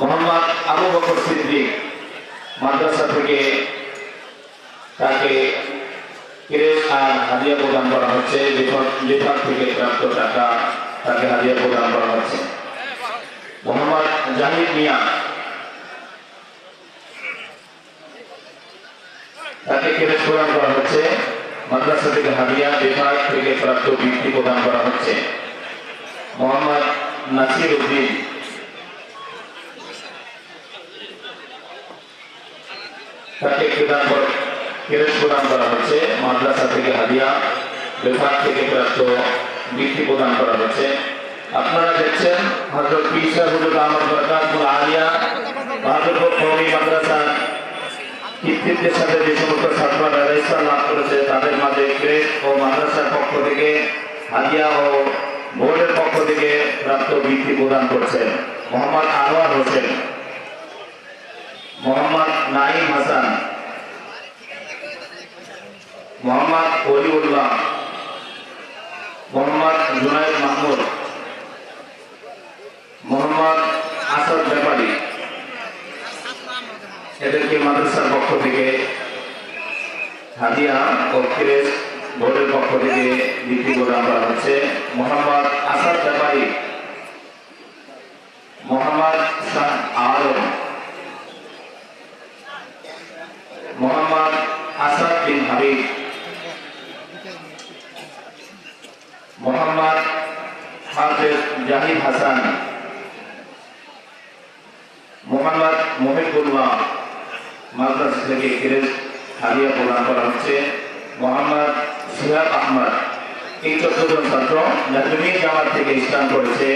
মোহাম্মদ আবু বকর সিদ্দিক মাদ্রাসা থেকে তাকে ক্রেস হাদিয়া প্রদান করা হচ্ছে। বিভাগ থেকে প্রাপ্ত টাকা তাকে হাদিয়া প্রদান করা হচ্ছে। মোহাম্মদ জাহিদ মিয়া তাকে ক্রেস প্রদান করা হচ্ছে। মাদ্রাসা থেকে হাদিয়া বিভাগ থেকে প্রাপ্ত বৃত্তি প্রদান করা হচ্ছে। মোহাম্মদ নাসির উদ্দিন তাকে প্রদান করা। প্রদান করা হচ্ছে মাদ্রাসা থেকে হাদিয়া বিভাগ থেকে প্রাপ্ত বৃত্তি প্রদান করা হচ্ছে আপনারা দেখছেন হজরত পিসা হুজুর আহমদ বরকাতুল আলিয়া বাহাদুরপুর কৌমি মাদ্রাসার কৃতিত্বের সাথে যে সমস্ত ছাত্ররা রেজিস্টার লাভ করেছে, তাদের মাঝে ক্রেস ও মাদ্রাসার পক্ষ থেকে, হাদিয়া ও বোর্ডের পক্ষ থেকে প্রাপ্ত বৃত্তি প্রদান করছেন মোহাম্মদ আনোয়ার হোসেন। মোহাম্মদ হাসান। মোহাম্মদ অলিউল্লাহ মোহাম্মদ জুনায়দ মাহমুদ। মোহাম্মদ আসাদ ব্যাপারী। এদেরকে মাদ্রাসার পক্ষ থেকে হাদিয়া ও ক্রেস বোর্ডের পক্ষ থেকে প্রদান করা হচ্ছে। মোহাম্মদ আসাদ ব্যাপারী মোহাম্মদ শাহ আলম মোহাম্মদ আসাদ বিন হাবিব। মোহাম্মদ হাফেজ জাহিদ হাসান। মোহাম্মদ মহিবুল্লাহ মাদ্রাসা থেকে ক্রেস হাদিয়া প্রদান করা হচ্ছে। মোহাম্মদ সিহাব আহমদ, এই চোদ্দ জন ছাত্র জামাত থেকে স্নান করেছে।